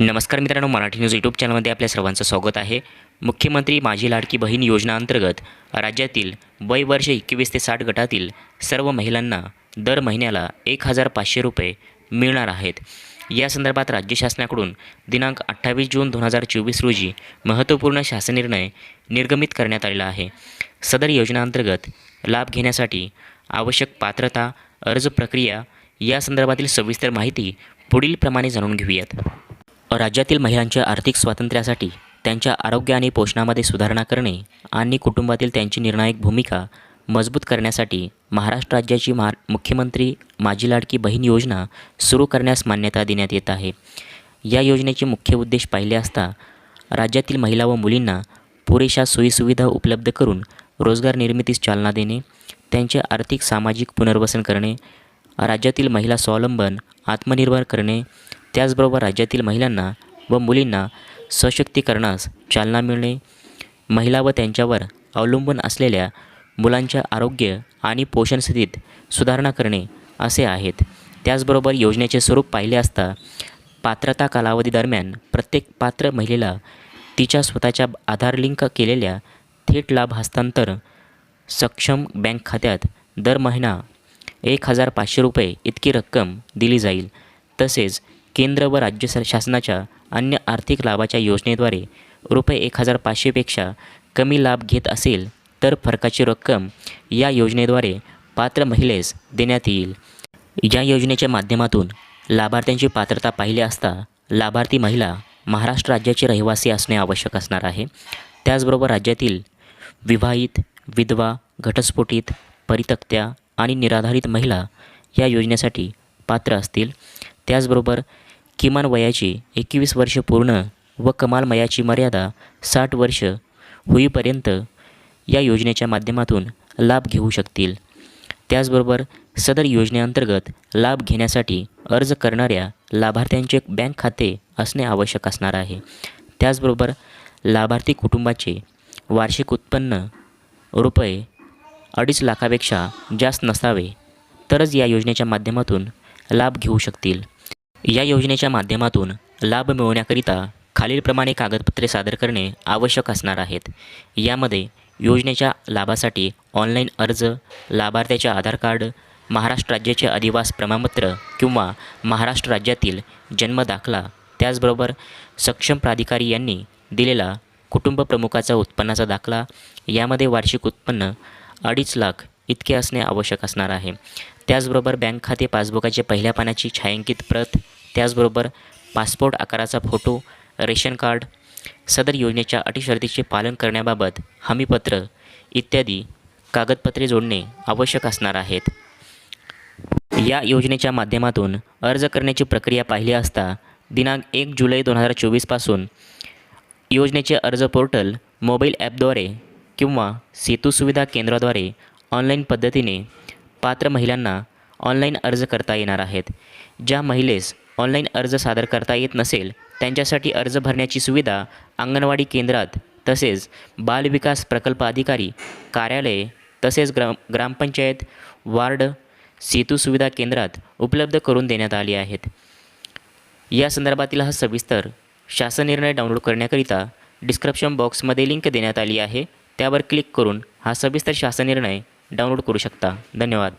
नमस्कार मित्रांनो Marathi news YouTube चॅनलमध्ये आपल्या सर्वांचं स्वागत आहे. मुख्यमंत्री माझी लाडकी बहीण योजनाअंतर्गत राज्यातील वय वर्ष एकवीस ते साठ गटातील सर्व महिलांना दर महिन्याला एक हजार पाचशे रुपये मिळणार आहेत. या संदर्भात राज्य शासनाकडून दिनांक अठ्ठावीस जून दोन हजार चोवीस रोजी महत्त्वपूर्ण शासन निर्णय निर्गमित करण्यात आलेला आहे. सदर योजनाअंतर्गत लाभ घेण्यासाठी आवश्यक पात्रता अर्ज प्रक्रिया या संदर्भातील सविस्तर माहिती पुढीलप्रमाणे जाणून घेऊयात. राज्यातील महिलांच्या आर्थिक स्वातंत्र्यासाठी त्यांच्या आरोग्य आणि पोषणामध्ये सुधारणा करणे आणि कुटुंबातील त्यांची निर्णायक भूमिका मजबूत करण्यासाठी महाराष्ट्र राज्याची मा मुख्यमंत्री माझी लाडकी बहीण योजना सुरू करण्यास मान्यता देण्यात येत आहे. या योजनेचे मुख्य उद्देश पाहिले असता राज्यातील महिला व मुलींना पुरेशा सोयीसुविधा उपलब्ध करून रोजगार निर्मितीस चालना देणे त्यांचे आर्थिक सामाजिक पुनर्वसन करणे राज्यातील महिला स्वावलंबन आत्मनिर्भर करणे त्याचबरोबर राज्यातील महिलांना व मुलींना सशक्तीकरणास चालना मिळणे महिला व त्यांच्यावर अवलंबून असलेल्या मुलांच्या आरोग्य आणि पोषण स्थितीत सुधारणा करणे असे आहेत. त्याचबरोबर योजनेचे स्वरूप पाहिले असता पात्रता कालावधी दरम्यान प्रत्येक पात्र महिलेला तिच्या स्वतःच्या आधार लिंक केलेल्या थेट लाभ हस्तांतर सक्षम बँक खात्यात दर महिना एक हजार पाचशे रुपये इतकी रक्कम दिली जाईल. तसेच केंद्र व राज्य सर शासनाच्या अन्य आर्थिक लाभाच्या योजनेद्वारे रुपये एक हजार पाचशेपेक्षा कमी लाभ घेत असेल तर फरकाची रक्कम या योजनेद्वारे पात्र महिलेस देण्यात येईल. या योजनेच्या माध्यमातून लाभार्थ्यांची पात्रता पाहिली असता लाभार्थी महिला महाराष्ट्र राज्याचे रहिवासी असणे आवश्यक असणार आहे. त्याचबरोबर राज्यातील विवाहित विधवा घटस्फोटित परितक्त्या आणि निराधारित महिला या योजनेसाठी पात्र असतील. त्याचबरोबर किमान वयाची एकवीस वर्ष पूर्ण व कमाल वयाची मर्यादा साठ वर्ष होईपर्यंत या योजनेच्या माध्यमातून लाभ घेऊ शकतील. त्याचबरोबर सदर योजनेअंतर्गत लाभ घेण्यासाठी अर्ज करणाऱ्या लाभार्थ्यांचे बँक खाते असणे आवश्यक असणार आहे. त्याचबरोबर लाभार्थी कुटुंबाचे वार्षिक उत्पन्न रुपये अडीच लाखापेक्षा जास्त नसावे तरच या योजनेच्या माध्यमातून लाभ घेऊ शकतील. या योजनेच्या माध्यमातून लाभ मिळवण्याकरिता खालीलप्रमाणे कागदपत्रे सादर करणे आवश्यक असणार आहेत. यामध्ये योजनेच्या लाभासाठी ऑनलाईन अर्ज लाभार्थ्याचे आधार कार्ड महाराष्ट्र राज्याचे अधिवास प्रमाणपत्र किंवा महाराष्ट्र राज्यातील जन्म दाखला त्याचबरोबर सक्षम प्राधिकारी यांनी दिलेला कुटुंब प्रमुखाचा उत्पन्नाचा दाखला यामध्ये वार्षिक उत्पन्न अडीच लाख इतके असणे आवश्यक असणार आहे. त्याचबरोबर बँक खाते पासबुकाचे पहिल्या पानाची छायांकित प्रत त्याचबरोबर पासपोर्ट आकाराचा फोटो रेशन कार्ड सदर योजनेच्या अटी शर्तीचे पालन करण्याबाबत हमीपत्र इत्यादी कागदपत्रे जोडणे आवश्यक असणार आहेत. या योजनेच्या माध्यमातून अर्ज करण्याची प्रक्रिया पाहिली असता दिनांक एक जुलै दोन हजार चोवीसपासून योजनेचे अर्ज पोर्टल मोबाईल ॲपद्वारे किंवा सेतू सुविधा केंद्राद्वारे ऑनलाईन पद्धतीने पात्र महिलांना ऑनलाईन अर्ज करता येणार आहेत. ज्या महिलेस ऑनलाईन अर्ज सादर करता येत नसेल त्यांच्यासाठी अर्ज भरण्याची सुविधा अंगणवाडी केंद्रात तसेच बालविकास प्रकल्प अधिकारी कार्यालये तसेच ग्राम ग्रामपंचायत वार्ड सेतू सुविधा केंद्रात उपलब्ध करून देण्यात आली आहेत. या संदर्भातील हा सविस्तर शासन निर्णय डाउनलोड करण्याकरिता डिस्क्रिप्शन बॉक्समध्ये लिंक देण्यात आली आहे. त्यावर क्लिक करून हा सविस्तर शासन निर्णय डाउनलोड करू शकता. धन्यवाद.